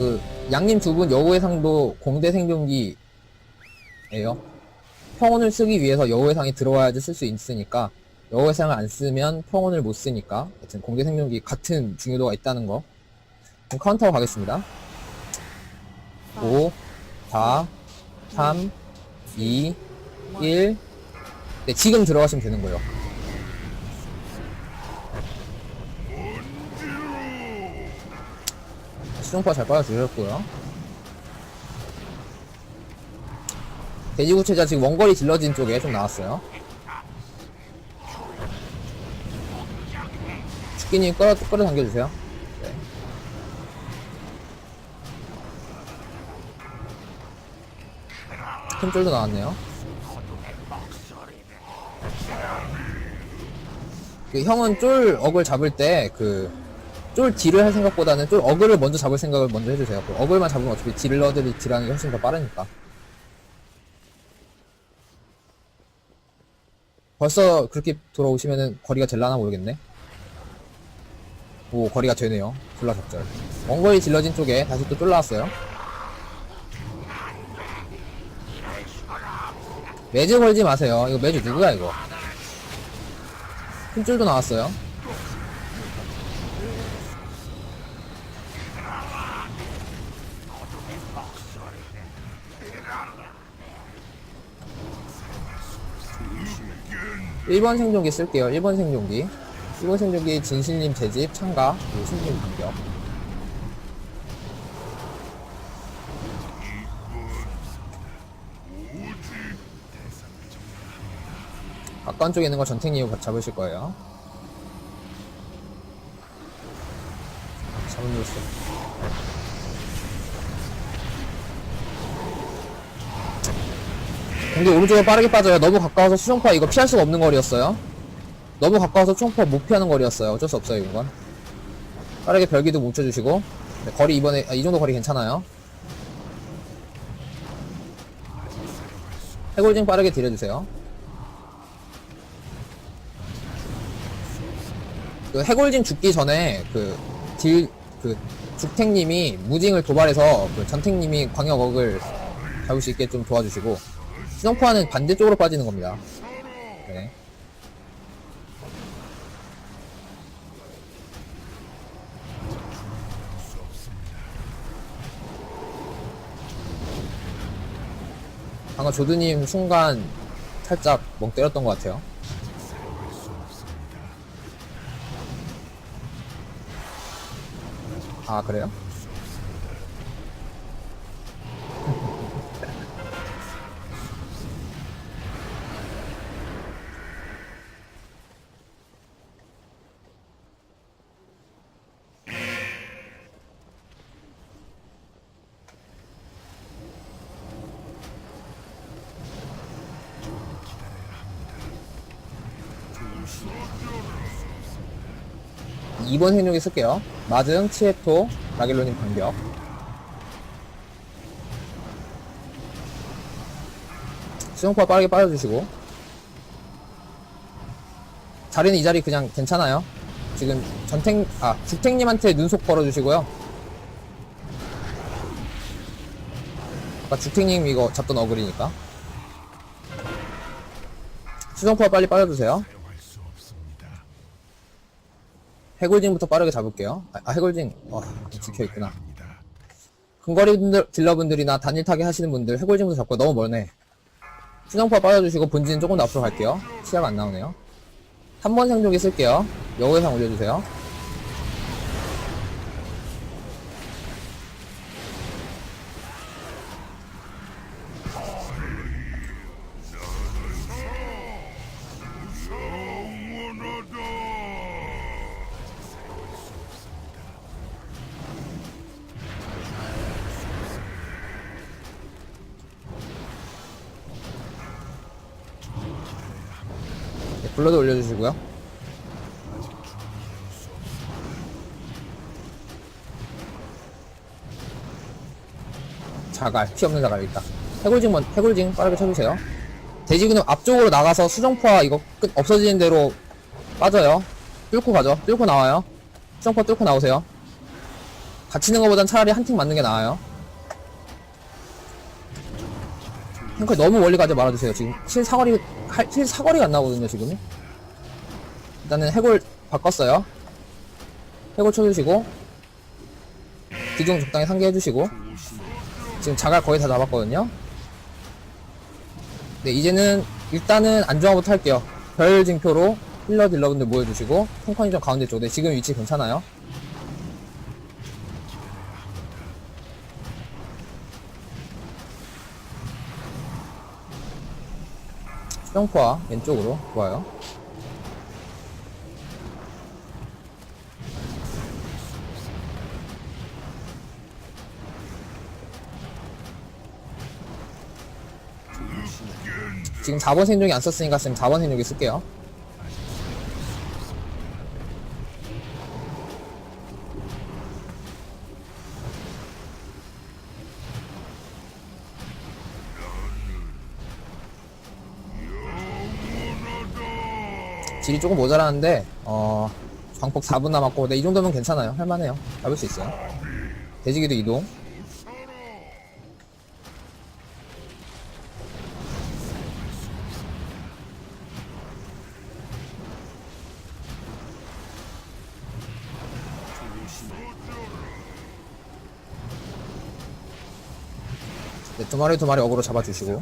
그 양님 두 분 여우해상도 공대 생존기예요. 평온을 쓰기 위해서 여우해상이 들어와야지 쓸 수 있으니까 여우해상을 안 쓰면 평온을 못 쓰니까 하여튼 공대 생존기 같은 중요도가 있다는 거. 그럼 카운터 가겠습니다. 5, 4, 3, 2, 1. 네, 지금 들어가시면 되는 거예요. 수정파 잘 빨아주셨고요. 돼지구체자 지금 원거리 질러진 쪽에 좀 나왔어요. 죽기님 끌어, 끌어당겨주세요. 네. 템줄도 나왔네요. 그 형은 쫄 억을 잡을 때그 쫄 딜을 할 생각보다는 쫄 어글을 먼저 잡을 생각을 먼저 해주세요. 그 어글만 잡으면 어차피 딜러들이 딜하는 게 훨씬 더 빠르니까. 벌써 그렇게 돌아오시면은 거리가 될라나 모르겠네. 오 거리가 되네요. 졸라 적절. 원거리 질러진 쪽에 다시 또 쫄라왔어요. 매주 걸지 마세요. 이거 매주 누구야 이거? 힘줄도 나왔어요. 일번 생존기 쓸게요. 1번 생존기. 1번 생존기 진실님 재집 참가 그리고 신님 반격. 가까운 쪽에 있는 거 전탱님 잡으실 거예요. 잡은 뉴스. 근데 오른쪽에 빠르게 빠져요. 너무 가까워서 수정파 이거 피할 수가 없는 거리였어요. 너무 가까워서 수정파 못 피하는 거리였어요. 어쩔 수 없어요, 이건. 빠르게 별기도 뭉쳐주시고. 네, 거리 이번에, 아, 이 정도 거리 괜찮아요. 해골징 빠르게 딜해주세요. 그 해골징 죽기 전에 그 딜, 그 죽탱님이 무징을 도발해서 그 전탱님이 광역억을 잡을 수 있게 좀 도와주시고 수정파는 반대쪽으로 빠지는 겁니다. 네. 방금 조드님 순간 살짝 멍 때렸던 것 같아요. 아, 그래요? 이번 생존기 쓸게요. 마증, 치에토, 라길로님 반격. 수영파 빠르게 빠져주시고. 자리는 이 자리 그냥 괜찮아요. 지금 전탱, 아, 죽탱님한테 눈속 걸어주시고요. 아까 죽탱님 이거 잡던 어글이니까. 수정파 빨리 빠져주세요. 해골징부터 빠르게 잡을게요. 아, 아, 해골징. 와, 지켜있구나. 근거리 분들, 딜러분들이나 단일 타기 하시는 분들 해골징부터 잡고 너무 멀네. 수정파 빠져주시고 본진 조금 더 앞으로 갈게요. 시야가 안 나오네요. 3번 생존기 쓸게요. 여우해상 올려주세요. 블러드 올려주시고요. 자갈, 피 없는 자갈 일단. 해골징 먼, 해골징 빠르게 쳐주세요. 돼지근은 앞쪽으로 나가서 수정파 이거 끝 없어지는 대로 빠져요. 뚫고 가죠. 뚫고 나와요. 수정파 뚫고 나오세요. 다치는 것보단 차라리 한 팀 맞는 게 나아요. 탱크 너무 멀리 가지 말아주세요. 지금 실 사거리, 할- 실 사거리가 안 나오거든요, 지금. 일단은 해골 바꿨어요. 해골 쳐주시고, 기둥 적당히 상기해주시고, 지금 자갈 거의 다 잡았거든요. 네, 이제는 일단은 안정화부터 할게요. 별 징표로 힐러 딜러분들 모여주시고, 탱커님 좀 가운데 쪽. 네, 지금 위치 괜찮아요. 수정포화 왼쪽으로 좋아요. 지금 4번 생존기 안 썼으니까 지금 4번 생존기 쓸게요. 질이 조금 모자라는데 어 광폭 4분 남았고 네, 이 정도면 괜찮아요. 할만해요. 잡을 수 있어요. 돼지기도 이동. 네, 두 마리 두 마리 어그로 잡아주시고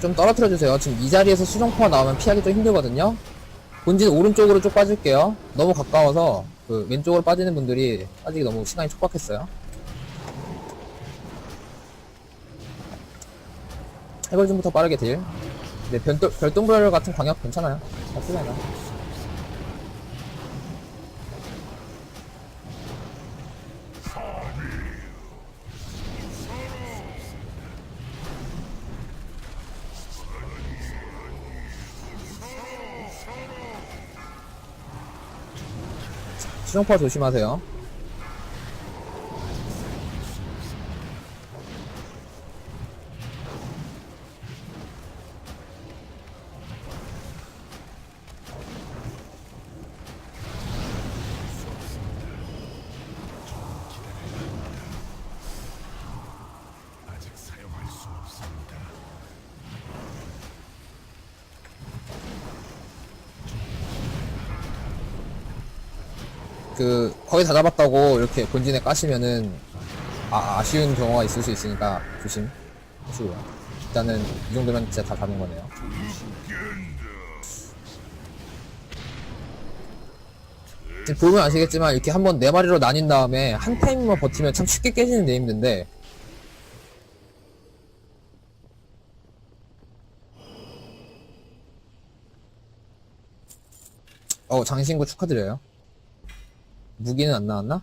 좀 떨어뜨려 주세요. 지금 이 자리에서 수정포가 나오면 피하기 좀 힘들거든요. 본진 오른쪽으로 쭉 빠질게요. 너무 가까워서 그 왼쪽으로 빠지는 분들이 빠지기 너무 시간이 촉박했어요. 해골진부터 빠르게 딜. 네, 별똥, 별똥별 같은 광역 괜찮아요. 나쁘지 않아 수정포 조심하세요. 그 거의 다 잡았다고 이렇게 본진에 까시면은 아, 아쉬운 경우가 있을 수 있으니까 조심 하시고요. 일단은 이 정도면 진짜 다 잡은 거네요. 보면 아시겠지만 이렇게 한번 네 마리로 나뉜 다음에 한 타임만 버티면 참 쉽게 깨지는 네임드인데 어 장신구 축하드려요. 무기는 안 나왔나?